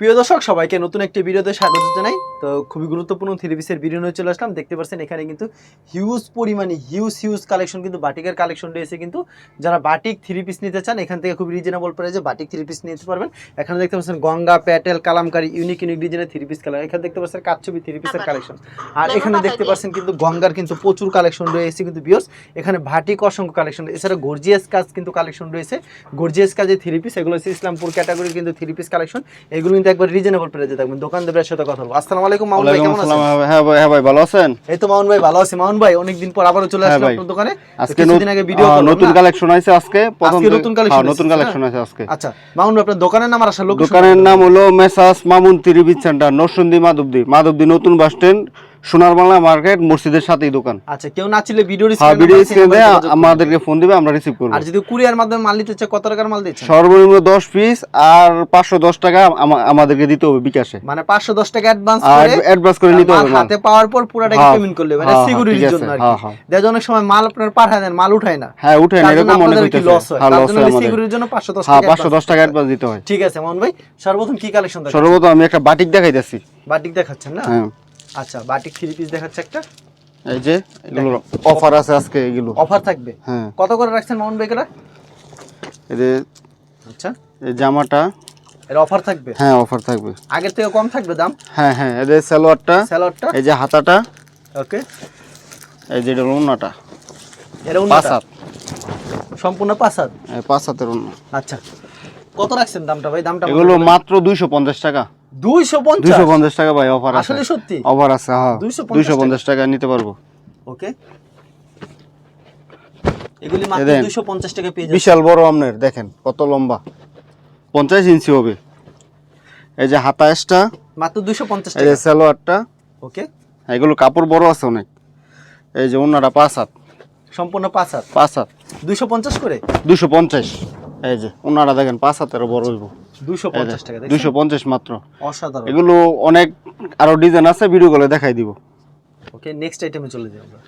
প্রিয় দর্শক সবাইকে নতুন একটি ভিডিওতে স্বাগত জানাই। তো খুবই গুরুত্বপূর্ণ থ্রি পিসের ভিডিও নিয়ে চলে আসলাম। দেখতে পাচ্ছেন এখানে কিন্তু হিউজ পরিমাণে হিউজ হিউজ কালেকশন কিন্তু বাটিকের কালেকশন রয়েছে কিন্তু। যারা বাটিক থ্রি পিস নিতে চান এখান থেকে খুব রিজনেবল প্রাইসে বাটিক থ্রি পিস নিতে পারবেন। এখানে দেখতে পাচ্ছেন গঙ্গা প্যাটেল কালামকারি ইউনিক ইউনিক ডিজাইনের থ্রি পিস কালার এখানে দেখতে পাচ্ছেন কাচ্ছবি থ্রি পিসের কালেকশন আর এখানে দেখতে পাচ্ছেন কিন্তু গঙ্গার কিন্তু প্রচুর কালেকশন রয়েছে কিন্তু বিয়স এখানে ভাটিক অসংখ্য কালেকশন এছাড়া গর্জিয়াস কাজ কিন্তু কালেকশন রয়েছে। গর্জিয়াস কাজে থ্রি পিস এগুলো হচ্ছে ইসলামপুর ক্যাটাগরি কিন্তু থ্রি পিস কালেকশন এগুলো কিন্তু একবার রিজনেবল প্রাইসে থাকবেন দোকানদারের সাথে কথা বলব। আসসালামু আলাইকুম মামুন ভাই কেমন আছেন? হ্যাঁ ভাই হ্যাঁ ভাই ভালো আছেন? এই তো মাউন ভাই ভালো আছি। মাউন ভাই অনেকদিন পর আবারো চলে হ্যাঁ আসলাম আপনার দোকানে। আজকে কিছুদিন আগে ভিডিও হ্যাঁ, নতুন কালেকশন আছে আজকে প্রথম নতুন collection হ্যাঁ, নতুন কালেকশন আছে আজকে। আচ্ছা মাউন ভাই আপনার দোকানের নাম আর আসলে দোকানের নাম হলো মেসাস মামুন ত্রিবিদ সেন্টার নরসুন্দি মাধবদী। মাধবদী নতুন বাস স্ট্যান্ড সোনার বাংলা মার্কেট মসজিদের সাথেই দোকান। আচ্ছা কেউ না ছিল ভিডিও হ্যাঁ ভিডিও স্ক্রিনে আমাদেরকে ফোন দিবে আমরা রিসিভ করব। আর যদি কুরিয়ার মাধ্যমে মাল নিতে চায় কত টাকার মাল দিচ্ছেন? সর্বনিম্ন দশ পিস আর পাঁচশো দশ টাকা আমাদেরকে দিতে হবে বিকাশে। মানে পাঁচশো দশ টাকা অ্যাডভান্স করে অ্যাডভান্স করে নিতে হবে হাতে পাওয়ার পর টাকা হ্যাঁ, পেমেন্ট করলে? মানে হ্যাঁ, হ্যাঁ, সিকিউরিটির জন্য আর হ্যাঁ, কি হ্যাঁ। অনেক সময় মাল আপনার পাঠায় দেন মাল উঠায় না। হ্যাঁ উঠে তার জন্য এরকম অনেক হইতেছে। লস হয়। হ্যাঁ তার জন্য হয় সিকিউরিটির জন্য পাঁচশো দশ হ্যাঁ টাকা পাঁচশো দশ টাকা অ্যাডভান্স দিতে হয়। ঠিক আছে মোহন ভাই সর্বপ্রথম কি কালেকশন সর্বপ্রথম আমি একটা বাটিক দেখাইতেছি। বাটিক দেখাচ্ছেন না? হ্যাঁ। আচ্ছা বাটিক থ্রি পিস দেখাচ্ছে একটা। এই যে এগুলো অফার আছে আজকে এগুলো। অফার থাকবে? হ্যাঁ। কত করে রাখছেন ভাই এগুলা? এই যে আচ্ছা। এই জামাটা। এর অফার থাকবে? হ্যাঁ অফার থাকবে। আগের থেকে কম থাকবে দাম? হ্যাঁ হ্যাঁ এই যে সালোয়ারটা। স্যালাডটা এই যে হাতাটা। ওকে। এই যে ওন্নাটা এর হাত। সম্পূর্ণ পাঁচ হাত? এই পাঁচ হাতের ওন্না আচ্ছা। কত রাখছেন দামটা ভাই? দামটা এগুলো মাত্র দুইশো পঞ্চাশ টাকা। দুইশো পঞ্চাশ? দুইশো পঞ্চাশ টাকা ভাই অফার আছে। আসলে সত্যি? অফার আছে হ্যাঁ। 250 টাকা। নিতে পারব। ওকে। এগুলি মাত্র দেন। দুইশো পঞ্চাশ টাকা পেয়ে যাচ্ছে বিশাল বড় আমনের দেখেন কত লম্বা। পঞ্চাশ ইঞ্চি হবে। এই যে হাতাশটা মাত্র দুইশো পঞ্চাশ এই যে সালোয়ারটা। ওকে। এগুলো কাপড় বড় আছে অনেক। এই যে ওন্নাটা পাঁচ হাত। সম্পূর্ণ পাঁচ হাত। পাঁচ হাত। দুইশো পঞ্চাশ করে? দুইশো পঞ্চাশ। এই যে ওনারা দেখেন পাঁচ হাতেরও বড় হইব। দুইশো পঞ্চাশ মাত্র। অসাধারণ। এগুলো অনেক আরও ডিজাইন আছে ভিডিও কলে দেখাই দিব। ওকে নেক্সট আইটেমে চলে যাই আমরা।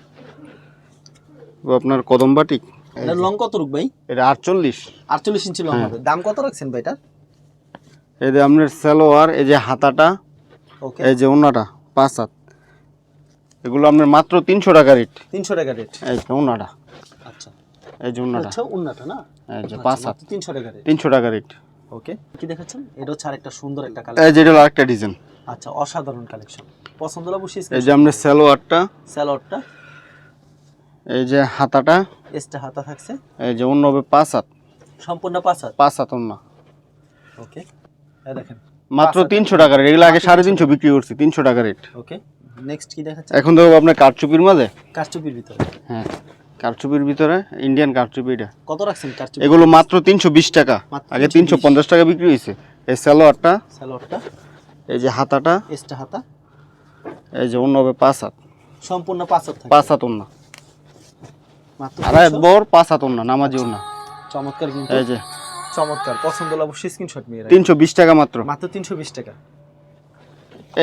আপনার কদম বাটিক এটার লং কত রূপ ভাই? এটা আটচল্লিশ। আটচল্লিশ ইঞ্চি লং হ্যাঁ। হবে। দাম কত রাখছেন ভাই এটার এই যে আপনার সালোয়ার এই যে হাতাটা ওকে। এই যে ওনাটা পাঁচ হাত। এগুলো আপনার মাত্র তিনশো টাকা রেট। তিনশো টাকা রেট। এই যে ওনাটা। আচ্ছা। এই যে ওনাটা। আচ্ছা উন্নাটা না? এই যে পাঁচ হাত। তিনশো টাকা রেট। তিনশো টাকা রেট। ওকে কি দেখাচ্ছেন? এটা হচ্ছে আরেকটা সুন্দর একটা কালেকশন এই যে এটা আরেকটা ডিজাইন আচ্ছা অসাধারণ কালেকশন পছন্দ হলে অবশ্যই এই যে আপনার সালোয়ারটা স্যালোডটা এই যে হাতাটা এক্সট্রা হাতা থাকছে। এই যে অন্য হবে পাঁচ হাত। সম্পূর্ণ পাঁচ হাত? পাঁচ হাত অন্য। ওকে এই দেখেন। মাত্র তিনশো টাকা রেট এগুলো আগে সাড়ে তিনশো বিক্রি করছি তিনশো টাকা রেট ওকে নেক্সট কি দেখাচ্ছে এখন তো আপনার কারচুপির মাঝে? কারচুপির ভিতরে। হ্যাঁ। কারচুপির ভিতরে ইন্ডিয়ান কারচুপি এটা। কত রাখছেন কারচুপি? এগুলো মাত্র তিনশো বিশ টাকা। আগে 320 তিনশো পঞ্চাশ টাকা বিক্রি হয়েছে। এই সালোয়ারটা স্যালোডটা এই যে হাতাটা এক্সট্রা হাতা। এই যে অন্য হবে পাঁচ হাত। সম্পূর্ণ পাঁচ হাত পাঁচ হাত অন্য মাত্র আর 300 একবার পাঁচ হাত অন্য নামাজি অন্য চমৎকার কিন্তু। এই যে। চমৎকার। পছন্দ হলে অবশ্যই স্ক্রিনশট নিয়ে তিনশো বিশ টাকা মাত্র। মাত্র তিনশো বিশ টাকা।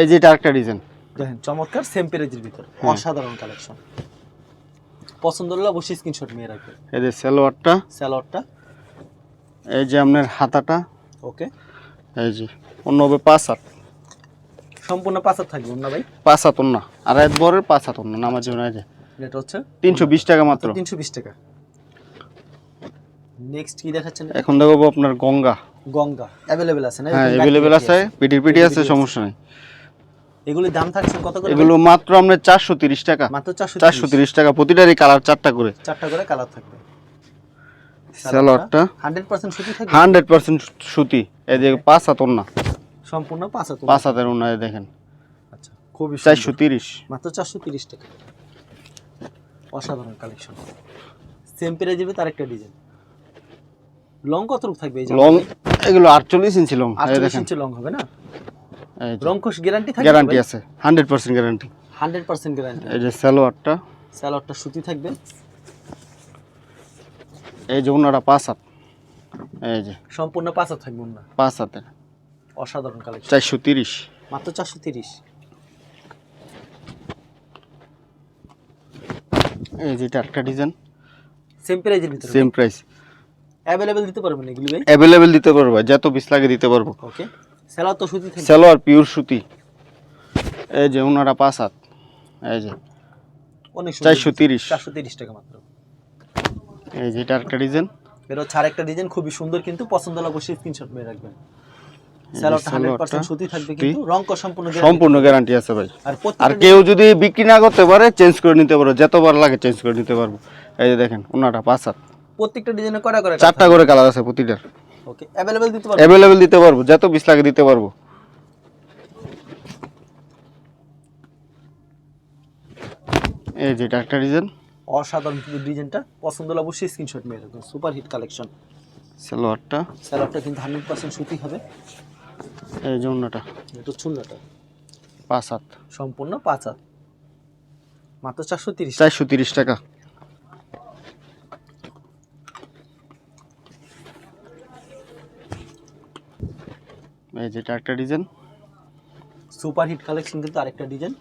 এই যে এটা আরেকটা ডিজাইন দেখেন চমৎকার। সেম পেরেজের ভিতর। অসাধারণ কালেকশন পছন্দ হলে অবশ্যই স্ক্রিনশট নিয়ে রাখবেন। এই যে সালোয়ারটা স্যালোডটা এই যে আপনার হাতাটা ওকে। এই যে অন্য হবে পাঁচ হাত সম্পূর্ণ পাঁচ হাত থাকবে না ভাই? পাঁচ হাত অন্য আর একবারের পাঁচ হাত অন্য নামাজি এই যে এটা হচ্ছে? তিনশো বিশ টাকা মাত্র। তিনশো বিশ টাকা। নেক্সট কি দেখাচ্ছেন? এখন দেখাবো আপনার গঙ্গা। গঙ্গা। অ্যাভেলেবেল আছে না? হ্যাঁ অ্যাভেলেবেল আছে পিটির পিটি আছে সমস্যা নেই। এগুলির দাম থাকছে কত করে? এগুলো মাত্র আপনার চারশো তিরিশ টাকা। মাত্র চারশো চারশো তিরিশ টাকা প্রতিটারই কালার চারটা করে। চারটা করে কালার থাকবে। সালোয়ারটা? হান্ড্রেড পার্সেন্ট সুতি থাকবে? হান্ড্রেড পার্সেন্ট সুতি। এই যে পাঁচ হাত ওন্না সম্পূর্ণ পাঁচ হাত পাঁচ হাতের ওন্না দেখেন। আচ্ছা খুবই চারশো সুন্দর। তিরিশ। মাত্র চারশো তিরিশ টাকা। অসাধারণ কালেকশন সেম পেরে যাবে তার একটা ডিজাইন লং কত রূপ থাকবে এই লং এগুলো আটচল্লিশ ইঞ্চি লং এই আটচল্লিশ দেখেন। ইঞ্চি লং হবে না? এই যে, রং কোষ গ্যারান্টি থাকবে গ্যারান্টি আছে hundred percent guarantee hundred percent guarantee এই যে সালোয়ারটা স্যালোডটা সুতি থাকবে। এই যে ওনাটা পাঁচ হাত। এই যে সম্পূর্ণ পাঁচ হাত থাকবে না পাঁচ হাতের। অসাধারণ কালেকশন চারশো তিরিশ। মাত্র চারশো তিরিশ। এই যে এটা একটা ডিজাইন সেম প্রাইজের ভিতরে। সেম প্রাইস অ্যাভেলেবেল দিতে পারবেন এগুলি ভাই? অ্যাভেলেবেল দিতে পারব যত পিস লাগে দিতে পারব। ওকে সেলার তো সুতি পিওর সুতি। এই যে ওনারা পাঁচ হাত। এই যে অনেক 430 চারশো তিরিশ। টাকা মাত্র। এই যে এটা একটা ডিজাইন। এর হচ্ছে আরেকটা ডিজাইন খুবই সুন্দর কিন্তু পছন্দ হলে অবশ্যই স্ক্রিনশট মেরে রাখবেন। সম্পূর্ণ সম্পূর্ণ গ্যারান্টি আছে ভাই। আর কেউ যদি বিক্রি না করতে পারে চেঞ্জ করে নিতে পারো। যতবার লাগে চেঞ্জ করে নিতে পারব। এই যে দেখেন ওনাটা পাঁচ হাত। প্রত্যেকটা ডিজাইনে করা করে চারটা করে কালার আছে প্রতিটার। ওকে অ্যাভেলেবেল দিতে পারবেন অ্যাভেলেবেল দিতে পারব যত পিস লাগে দিতে পারব। এই যে একটা ডিজাইন অসাধারণ কিন্তু ডিজাইনটা পছন্দ হলে অবশ্যই স্ক্রিনশট মেরে রাখবেন সুপার হিট কালেকশন সালোয়ারটা। সেলারটা কিন্তু হান্ড্রেড পার্সেন্ট সুতি হবে। এই যে ওনাটা এটা চুন্নাটা পাঁচ হাত। সম্পূর্ণ পাঁচ হাত। মাত্র চারশো তিরিশ। চারশো তিরিশ টাকা। এই যেটা একটা ডিজাইন। সুপার হিট কালেকশন কিন্তু আরেকটা ডিজাইন।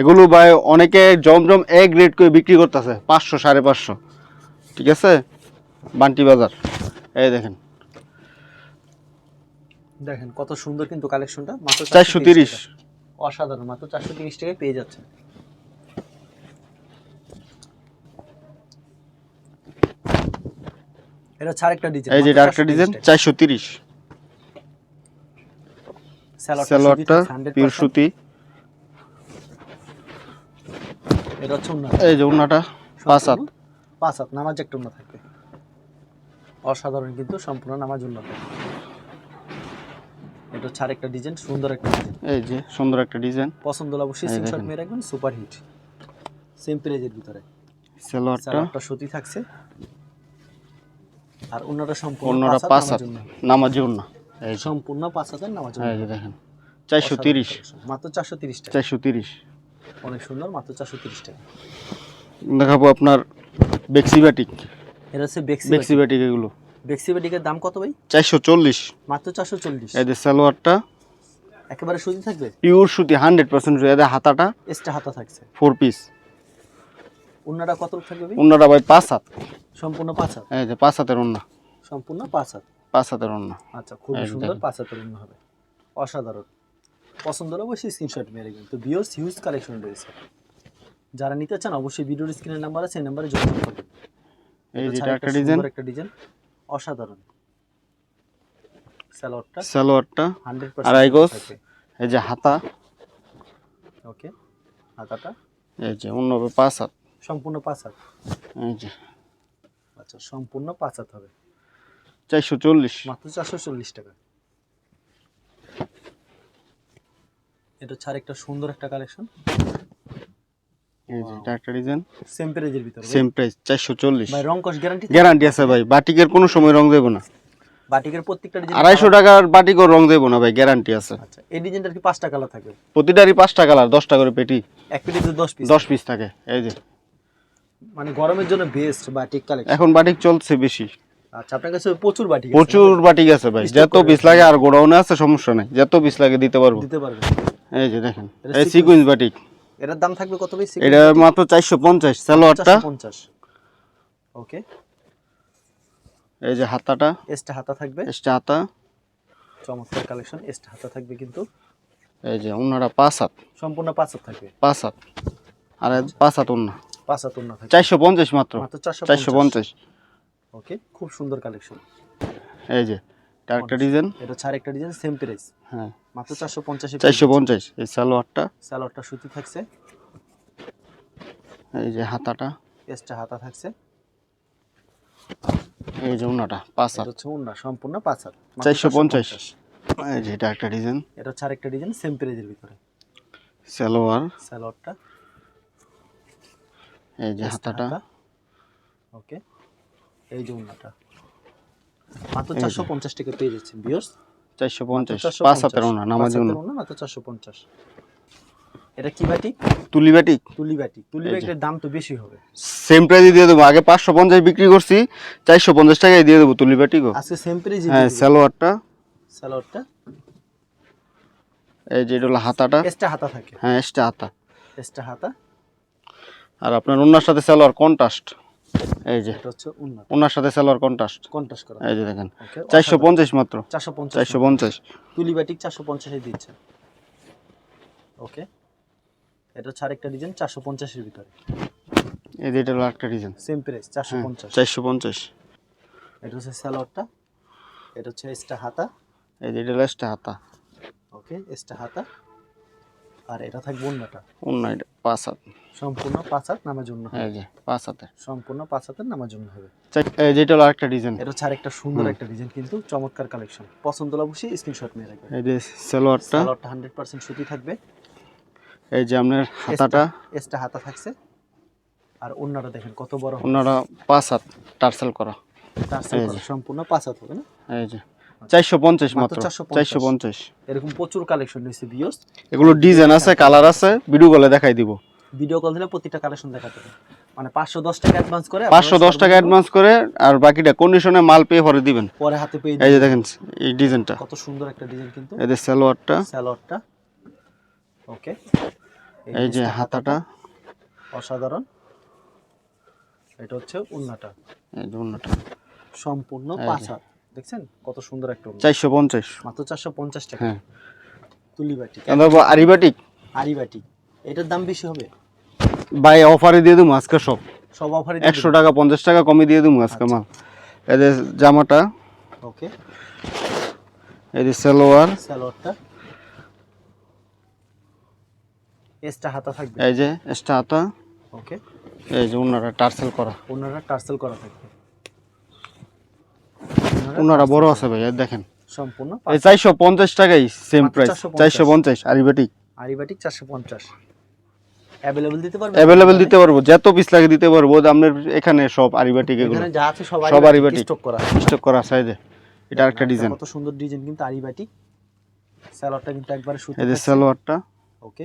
এগুলো ভাই অনেকে জমজম এক রেট করে বিক্রি করতেছে পাঁচশো সাড়ে পাঁচশো। ঠিক আছে? বান্টি বাজার। এই দেখেন। দেখেন কত সুন্দর কিন্তু কালেকশনটা। মাত্র চারশো তিরিশ। অসাধারণ মাত্র চারশো তিরিশ টাকায় পেয়ে যাচ্ছে এটা হচ্ছে আরেকটা ডিজাইন এই যে একটা ডিজাইন চারশো তিরিশ। সালোয়ারটা পিওর সুতি। এটা হচ্ছে এই যে ওনাটা পাঁচ হাত। পাঁচ হাত নামাজ একটা অন্য থাকবে। অসাধারণ কিন্তু সম্পূর্ণ নামাজ অন্য এটা হচ্ছে আরেকটা ডিজাইন সুন্দর একটা ডিজাইন এই যে সুন্দর একটা ডিজাইন পছন্দ হলে অবশ্যই স্ক্রিনশট। মেরে রাখবেন সুপার হিট সেম প্রাইজের ভিতরে। সালোয়ারটা সুতি থাকছে। আর অন্যটা সম্পূর্ণ অন্যটা পাঁচ হাত নামাজ অন্য। সম্পূর্ণ পাঁচ হাতের নামাজ অন্য। এই যে দেখেন। চারশো তিরিশ। মাত্র চারশো তিরিশ টাকা। চারশো তিরিশ। অনেক সুন্দর মাত্র চারশো তিরিশ টাকা। দেখাবো আপনার বেক্সিবাটিক এটা হচ্ছে বেক্সি বেক্সিবাটিক এগুলো। বেক্সি বেটিকের দাম কত ভাই? চারশো চল্লিশ। মাত্র চারশো চল্লিশ। এই যে সালোয়ারটা। একেবারে সুতি থাকবে? পিওর সুতি হান্ড্রেড পার্সেন্ট এদের হাতাটা। এক্সট্রা হাতা থাকছে। Four piece. অন্যটা কত থাকবে ওনারা ভাই পাঁচ হাত। সম্পূর্ণ পাঁচ হাত। এই যে পাঁচ হাতের ওনা সম্পূর্ণ পাঁচ হাত। পাঁচ হাতের ওনা আচ্ছা খুবই সুন্দর। পাঁচ হাতের অন্য হবে। অসাধারণ। পছন্দ হলে অবশ্যই স্ক্রিনশট মেরে গেন তো বিওস হিউজ কালেকশন রয়েছে। যারা নিতে চান অবশ্যই ভিডিওর স্ক্রিনের নাম্বার আছে সেই নাম্বারে যোগাযোগ করবেন এই এটা যে একটা ডিজাইন একটা ডিজাইন অসাধারণ। স্যালোয়ারটা সালোয়ারটা। হান্ড্রেড আড়াই গজ। এই যে হাতা। ওকে হাতাটা? এই যে অন্য পাঁচ হাত সম্পূর্ণ পাঁচ হাত এই যে। আচ্ছা সম্পূর্ণ পাঁচ হাত হবে। চারশো চল্লিশ। মাত্র চারশো চল্লিশ টাকা। এটা হচ্ছে আরেকটা সুন্দর একটা কালেকশন। এই যে একটা ডিজাইন সেম প্রাইজের ভিতরে সেম প্রাইস চারশো চল্লিশ। ভাই রং কস গ্যারান্টি গ্যারান্টি আছে ভাই বাটিকের কোনো সময় রং দেবো না। বাটিকের প্রত্যেকটা ডিজাইন টাকার বাটিকও রং দেবো না ভাই গ্যারান্টি আছে। আচ্ছা এই ডিজাইনটার কি পাঁচটা কালার থাকবে প্রতিটারই পাঁচটা কালার দশটা করে পেটি। এক পেটিতে দশ পিস দশ পিস থাকে এই যে। মানে গরমের জন্য বেস্ট বাটিক কালেকশন এখন বাটিক চলছে বেশি। আচ্ছা আপনার কাছে প্রচুর আছে। প্রচুর বাটিক আছে ভাই। যত পিস লাগে আর গোডাউনে আছে সমস্যা নাই। যত পিস লাগে দিতে পারব। দিতে পারবেন। এই যে দেখেন এই sequence। বাটিক এটার দাম থাকবে কত বেশি এটা মাত্র চারশো পঞ্চাশ সালোয়ারটা। পঞ্চাশ। ওকে এই যে হাতাটা। এক্সট্রা হাতা থাকবে। এক্সট্রা হাতা। চমৎকার কালেকশন এক্সট্রা হাতা থাকবে কিন্তু। এই যে ওনারা পাঁচ হাত। সম্পূর্ণ পাঁচ হাত থাকবে। পাঁচ হাত। আর পাঁচ হাত ওনা পাঁচ হাত অন্য থাকবে। চারশো পঞ্চাশ মাত্র। মাত্র চারশো চারশো পঞ্চাশ। ওকে? খুব সুন্দর কালেকশন এই যে এটা একটা ডিজাইন এটা হচ্ছে আরেকটা ডিজাইন সেম প্রাইস হ্যাঁ। মাত্র চারশো পঞ্চাশে চারশো পঞ্চাশ এই সালোয়ারটা। সালোয়ারটা সুতি থাকছে। এই যে হাতাটা। এক্সট্রা হাতা থাকছে। এই যে ওনাটা পাঁচ এটা হাত হচ্ছে উন্না সম্পূর্ণ পাঁচ হাত। চারশো পঞ্চাশ। 450 এই যে এটা একটা ডিজাইন এটা হচ্ছে আরেকটা ডিজাইন সেম প্রাইজের ভিতরে। সালোয়ার। স্যালোয়ারটা এই যে হাতাটা। ওকে। এই যে উন্নাটা মাত্র চারশো পঞ্চাশ টাকা পেয়ে যাচ্ছেন বিয়ার্স চারশো পঞ্চাশ। পাঁচ হাতের ওনা নামাজ ওনা মাত্র চারশো পঞ্চাশ। এটা কি বাটি তুলি বাটিক। তুলি বাটি তুলি বাটির দাম তো বেশি হবে। সেম প্রাইসে দিয়ে দেবো। আগে পাঁচশো পঞ্চাশ বিক্রি করছি চারশো পঞ্চাশ টাকায় দিয়ে দেবো তুলি বাটিকও। আজকে সেম প্রাইজ হ্যাঁ সালোয়ারটা। স্যালোয়ারটা এই যে এটা হলো হাতাটা। এক্সট্রা হাতা থাকে। হ্যাঁ এক্সট্রা হাতা। এক্সট্রা হাতা? আর আপনার ওনার সাথে সালোয়ার কন্ট্রাস্ট। এই যে। এটা হচ্ছে উন্নত। ওনার সাথে সালোয়ার কন্ট্রাস্ট কন্টাস করা। এই যে দেখেন। ওকে চারশো পঞ্চাশ মাত্র। চারশো পঞ্চাশ। চারশো পঞ্চাশ। তুলিবাটিক চারশো পঞ্চাশে দিচ্ছে। ওকে এটা হচ্ছে আরেকটা ডিজাইন চারশো পঞ্চাশের ভিতরে। এই যে এটা হলো একটা ডিজাইন সেম প্রাইস চারশো পঞ্চাশ। চারশো পঞ্চাশ। এটা হচ্ছে স্যালোয়ারটা এটা হচ্ছে এক্সট্রা হাতা। এই যে এটা হলো একটা হাতা। ওকে এক্সট্রা হাতা। আর এটা থাকবে অন্যটা? অন্য এটা পাঁচ হাত। সম্পূর্ণ পাঁচ হাত নামার জন্য। এই যে পাঁচ হাতে। সম্পূর্ণ পাঁচ হাতের নামার জন্য হবে। চার- এই যে এটা হলো আরেকটা ডিজাইন এটা হচ্ছে আরেকটা সুন্দর একটা ডিজাইন কিন্তু চমৎকার কালেকশন পছন্দ হলে অবশ্যই স্ক্রিনশট নিয়ে রাখবেন। এই যে সালোয়ারটা। সালোয়ারটা হান্ড্রেড পার্সেন্ট সুতি থাকবে। এই যে আপনার হাতাটা। এক্সট্রা হাতা থাকছে। আর অন্যটা দেখেন কত বড়। ওনারা পাঁচ হাত টার্সেল করা। টার্সেল করা, সম্পূর্ণ পাঁচ হাত হবে না? এই যে। চারশো পঞ্চাশ মাত্র মাত্র 450 চারশো পঞ্চাশ। এরকম প্রচুর কালেকশন রয়েছে বিয়স। এগুলো ডিজাইন আছে কালার আছে ভিডিও কলে দেখাই দিব। ভিডিও কল দিলে প্রতিটা কালেকশন দেখাতে মানে পাঁচশো দশ টাকা অ্যাডভান্স করে পাঁচশো দশ টাকা অ্যাডভান্স করে আর বাকিটা কন্ডিশনে মাল পেয়ে পরে দিবেন। পরে হাতে পেয়ে এই যে দেখেন এই ডিজাইনটা কত সুন্দর একটা ডিজাইন কিন্তু। এদের সালোয়ারটা। স্যালোয়ারটা ওকে এই যে হাতাটা। অসাধারণ। এটা হচ্ছে উন্নাটা। এই যে অন্যটা সম্পূর্ণ এই পাঁচ যে। হাত। দেখছেন? কত সুন্দর একটা চারশো পঞ্চাশ। মাত্র চারশো পঞ্চাশ টাকা। হ্যাঁ। তুলি বাটি কেন আরিবাটিক? আরি বাটি এটার দাম বেশি হবে? বাই অফারে দিয়ে দেবো আজকে সব। সব অফারে একশো টাকা পঞ্চাশ টাকা কমে দিয়ে দেবো আজকে মাল। এদের জামাটা। ওকে। এদের সালোয়ার। স্যালোয়ারটা এক্সট্রা হাতা থাকবে? এই যে এক্সট্রা হাতা। ওকে। এই যে ওনারা টার্সেল করা। ওনারা টার্সেল করা থাকবে। ওনারা বড় আছে ভাই দেখেন। সম্পূর্ণ এই চারশো পঞ্চাশ টাকাই সেম প্রাইস 450 পঞ্চাশ। আরিবাটিক আরিবাটিক চারশো পঞ্চাশ। অ্যাভেলেবল দিতে পারবে অ্যাভেলেবেল দিতে পারব যত পিস লাগে দিতে পারব আপনার এখানে সব আরিবাটিক এগুলো। এখানে যা আছে সব সব আরিবাটিক। স্টক করা। স্টক করা সাইজে এটা একটা ডিজাইন কত সুন্দর ডিজাইন কিন্তু আরিবাটিক স্যালোয়ারটা কিন্তু একবারে সুতি এই যে সালোয়ারটা ওকে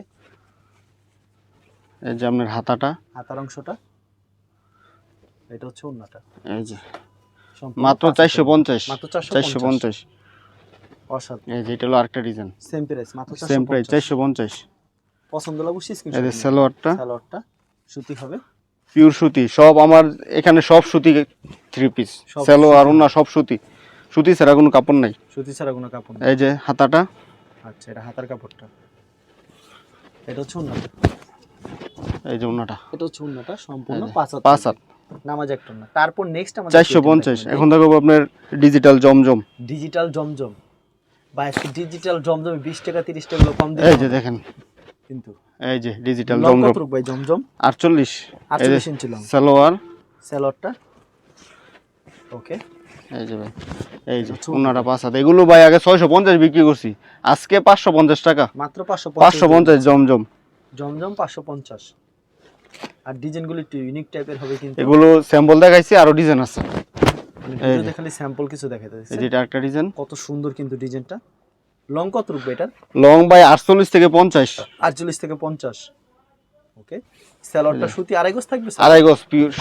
এই যে আপনার হাতাটা। হাতার অংশটা। এটা হচ্ছে ওন্নাটা এই যে মাত্র চারশো পঞ্চাশ। মাত্র চারশো পঞ্চাশ। অসাধারণ। এই যে এটা হলো আরেকটা ডিজাইন সেম প্রাইস মাত্র সেম প্রাইস চারশো পঞ্চাশ। পছন্দ হলে অবশ্যই এই যে স্ক্রিনশট সালোয়ারটা। স্যালোয়ারটা সুতি হবে। পিওর সুতি সব আমার এখানে সব সুতি থ্রি পিস সব সালোয়ার ওনা সব সুতি। সুতি ছাড়া কোনো কাপড় নাই। সুতি ছাড়া কোনো কাপড় এই যে হাতাটা। আচ্ছা এটা হাতার কাপড়টা। এটা হচ্ছে এই যে ওনাটা এটা হচ্ছে সম্পূর্ণ পাঁচ নামাজ একটা না তারপর নেক্সট আমাদের চারশো পঞ্চাশ। এখন দেখো আপনার ডিজিটাল জমজম। ডিজিটাল জমজম। বা ডিজিটাল জমজমে বিশ টাকা তিরিশ টাকা কম এই যে দেখেন। কিন্তু এই যে ডিজিটাল জমজম। কত ভাই জমজম? আটচল্লিশ। এই যে 48 ইঞ্চি লং সালোয়ার। স্যালোয়ারটা ওকে এই যে ভাই এই যে ওনারা পাঁচ হাত। এগুলো ভাই আগে ছয়শো পঞ্চাশ বিক্রি করছি। আজকে পাঁচশো পঞ্চাশ টাকা। মাত্র পাঁচশো পাঁচশো পঞ্চাশ জমজম। জমজম পাঁচশো পঞ্চাশ। আর ডিজাইনগুলো একটু ইউনিক টাইপের হবে কিন্তু। এগুলো স্যাম্পল দেখাইছি আরও ডিজাইন আছে। মানে যে। খালি স্যাম্পল কিছু দেখাতে একটা ডিজাইন কত সুন্দর কিন্তু ডিজাইনটা লং কত রূপ এটার? লং বাই আটচল্লিশ থেকে পঞ্চাশ। আটচল্লিশ থেকে পঞ্চাশ। ওকে স্যালোয়ারটা সুতি আড়াই গোছ থাকবে আড়াই গজ পিওর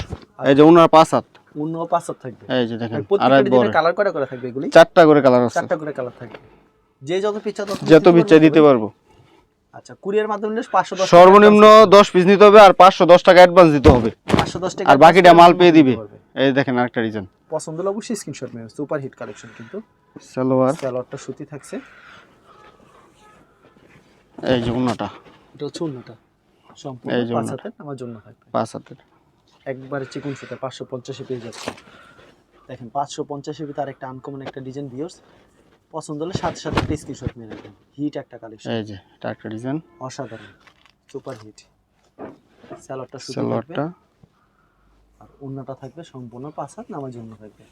এই যে ওনার পাঁচ হাত। অন্য পাঁচ হাত থাকবে। এই যে দেখেন প্রত্যেকটা আড়াই বড়। কালার কয়টা করে থাকবে এগুলি? চারটা করে কালার আছে। চারটা করে কালার থাকবে। যে যত পিচ্ছা তত যত বিচ্ছা দিতে পারব। আচ্ছা কুরিয়ার মাধ্যমে নিলে পাঁচশো দশ সর্বনিম্ন দশ পিস নিতে হবে আর পাঁচশো দশ টাকা অ্যাডভান্স দিতে হবে। পাঁচশো দশ টাকা আর বাকিটা মাল পেয়ে দিবে। এই দেখেন আরেকটা ডিজাইন পছন্দ হলে অবশ্যই স্ক্রিনশট নেবে সুপার হিট কালেকশন কিন্তু। সালোয়ার। স্যালোয়ারটা সুতি থাকছে। এই যে ওনাটা এটা হচ্ছে অন্যটা সম্পূর্ণ পাঁচ হাতের আমার জন্য থাকবে। পাঁচ হাতের। একবারে চিকুন সুতা পাঁচশো পঞ্চাশে পেয়ে যাচ্ছে। দেখেন পাঁচশো পঞ্চাশের ভিতরে একটা আনকমন একটা ডিজাইন ভিউর্স পছন্দ হলে সাথে সাথে একটা স্ক্রিনশট নিয়ে রাখবেন। হিট একটা কালেকশন এই যে এটা একটা ডিজাইন অসাধারণ। সুপার হিট সুতি থাকবে। সালোয়ারটা আর অন্যটা থাকবে সম্পূর্ণ পাঁচ হাত নামার জন্য থাকবে।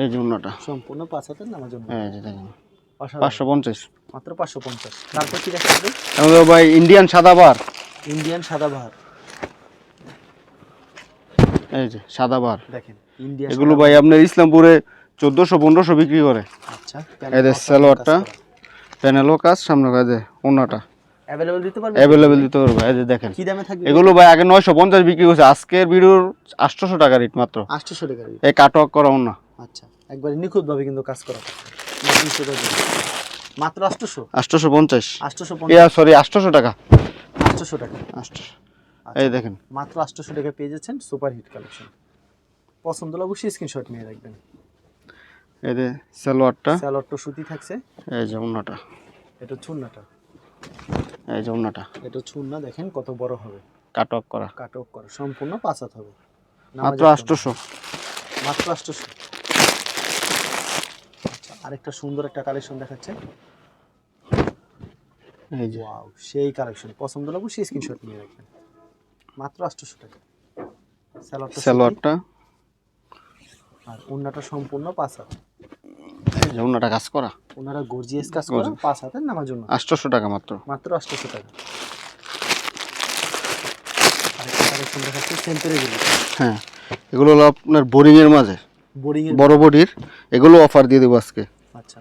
এই যে ওনাটা সম্পূর্ণ পাঁচ হাতের নামার জন্য। এই যে দেখেন। পাঁচশো পঞ্চাশ। মাত্র পাঁচশো পঞ্চাশ। তারপর কি দেখা যাবে? ভাই ইন্ডিয়ান সাদাবার। ইন্ডিয়ান সাদা বাহার এই যে সাদাবার। দেখেন ইন্ডিয়ান এগুলো ভাই আপনার ইসলামপুরে চোদ্দোশো পনেরোশো বিক্রি করে। আচ্ছা যে সালোয়ারটা প্যানেলও কাজ সামনে কাজে ওনাটা অ্যাভেলেবল দিতে পারবে অ্যাভেলেবেল দিতে পারবে এই যে দেখেন। কি দামে থাকবে? এগুলো ভাই আগে নয়শো পঞ্চাশ বিক্রি করছে আজকের ভিডিওর আটশোশো টাকা রেট মাত্র। টাকা rate। এই আচ্ছা একবারে নিখুঁত ভাবে কিন্তু কাজ করা। মাত্র ইয়া সরি টাকা। টাকা। এই দেখেন। মাত্র টাকা পেয়ে যাচ্ছেন সুপার হিট কালেকশন। পছন্দ হলে অবশ্যই স্ক্রিনশট নিয়ে রাখবেন। যে সালোয়ারটা। স্যালোয়ারটা সুতি থাকছে। এই যে উন্নাটা। এটা ছুন্নাটা। এই যে উন্নাটা। এটা ছুন্না দেখেন কত বড় হবে। কাটক করা। কাট অফ করা। সম্পূর্ণ পাঁচাত হবে। মাত্র। আটশোশো। মাত্র আটশোশো। আচ্ছা আরেকটা সুন্দর একটা কালেকশন দেখাচ্ছে। এই যে। ওয়াও সেই কালেকশন। পছন্দ হলে অবশ্যই স্ক্রিনশট নিয়ে রাখবেন। মাত্র আটশোশো টাকা। স্যালোয়ারটা সালোয়ারটা। আর ওন্নাটা সম্পূর্ণ পাঁচ যে কাজ করা? ওনারা গর্জিয়াস কাজ করে পাঁচ হাতের নামার জন্য আটশোশো টাকা মাত্র। মাত্র আটশোশো টাকা। হ্যাঁ এগুলো হলো আপনার বোরিং এর মাঝে। বোরিং বড় বডির এগুলো অফার দিয়ে দেবো আজকে। আচ্ছা।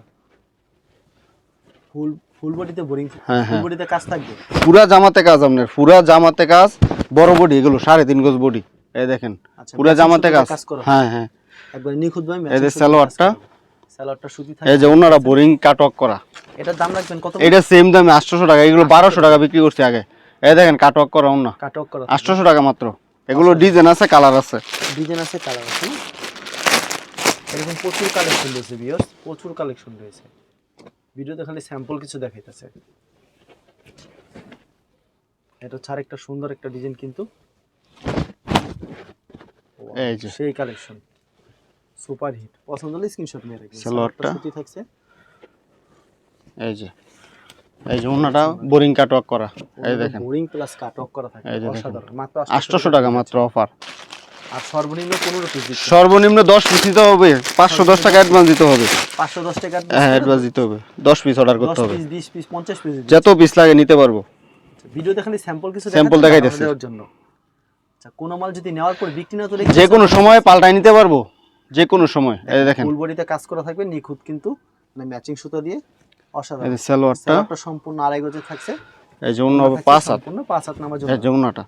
ফুল ফুল বডিতে বোরিং হ্যাঁ, হ্যাঁ। বডিতে কাজ থাকবে? পুরা জামাতে কাজ আপনার পুরা জামাতে কাজ বড় বডি এগুলো সাড়ে তিন গজ বডি। এই দেখেন আচ্ছা পুরা জামাতে কাজ। হ্যাঁ হ্যাঁ। একবার নিখুঁত ভাই এই যে সালোয়ারটা। সালোয়ারটা সুতি এই থাকে যে ওনারা বোরিং কাটক করা। এটার দাম রাখবেন কত এটা সেম দামে আটশোশো টাকা এগুলো বারোশো টাকা বিক্রি করছে আগে। এই দেখেন কাটক করা অন্য কাটক করা। আটশোশো টাকা মাত্র। এগুলো ডিজাইন আছে কালার আছে। ডিজাইন আছে কালার আছে এরকম প্রচুর কালেকশন রয়েছে বিয়স প্রচুর কালেকশন রয়েছে। ভিডিওতে খালি স্যাম্পল কিছু দেখাইতেছে। এটা হচ্ছে আরেকটা সুন্দর একটা ডিজাইন কিন্তু। এই যে। সেই কালেকশন সুপার হিট। পছন্দ হলে স্ক্রিনশট নিয়ে রাখবেন। সালোয়ারটা। সুতি থাকছে। এই যে এই যে ওনাটা বোরিং কাটক করা। এই দেখেন। বোরিং প্লাস কাট অফ করা থাকে। অসাধারণ। মাত্র আটশোশো টাকা মাত্র অফার আর সর্বনিম্ন পনেরো পিস দিচ্ছে সর্বনিম্ন দশ পিস দিতে হবে। পাঁচশো দশ টাকা অ্যাডভান্স দিতে হবে। পাঁচশো দশ টাকা হ্যাঁ অ্যাডভান্স দিতে হবে। দশ পিস অর্ডার করতে হবে। পিস বিশ পিস পঞ্চাশ পিস যত পিস লাগে নিতে পারব। ভিডিওতে খালি স্যাম্পল কিছু দেখাচ্ছি দেখাইতেছে। জন্য। আচ্ছা কোনো মাল যদি নেওয়ার পর বিক্রি না তোলে যে কোনো সময় পাল্টাই নিতে পারব। যে কোনো সময় এই দেখেন ফুল বডিতে কাজ করা থাকবে নিখুঁত কিন্তু মানে ম্যাচিং সুতো দিয়ে এই অসাধারণ যে সালোয়ারটা। সম্পূর্ণ আড়াই গজে থাকছে। এই যে অন্য পাঁচ হাত। সম্পূর্ণ পাঁচ হাত নামাজ এই যে অন্যটা।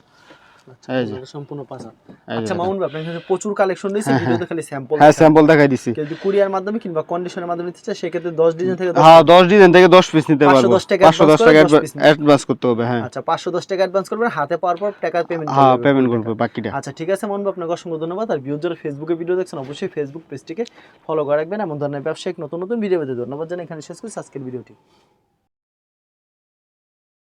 এই যে। সম্পূর্ণ পাঁচ হাত আচ্ছা মামুন ভাই আপনার কাছে প্রচুর কালেকশন রয়েছে ভিডিওতে খালি স্যাম্পল হ্যাঁ স্যাম্পল দেখাই দিছি। যদি কুরিয়ার মাধ্যমে কিংবা কন্ডিশনের মাধ্যমে নিতে চায় সেক্ষেত্রে দশ ডিজাইন থেকে হ্যাঁ দশ ডিজাইন থেকে দশ পিস নিতে 510 টাকা পাঁচশো দশ advance টাকা করে 10 piece নিতে অ্যাডভান্স করতে হবে হ্যাঁ। আচ্ছা পাঁচশো দশ টাকা অ্যাডভান্স করবেন হাতে পাওয়ার পর টাকা পেমেন্ট হ্যাঁ পেমেন্ট করবে বাকিটা। আচ্ছা ঠিক আছে মনবা আপনাকে অসংখ্য ধন্যবাদ। আর ভিউ যারা ফেসবুকে ভিডিও দেখছেন অবশ্যই ফেসবুক পেজটিকে ফলো করে রাখবেন। এমন ধরনের ব্যবসায়িক নতুন নতুন ভিডিও পেতে ধন্যবাদ জানাই। এখানে শেষ করছি। আজকের ভিডিওটি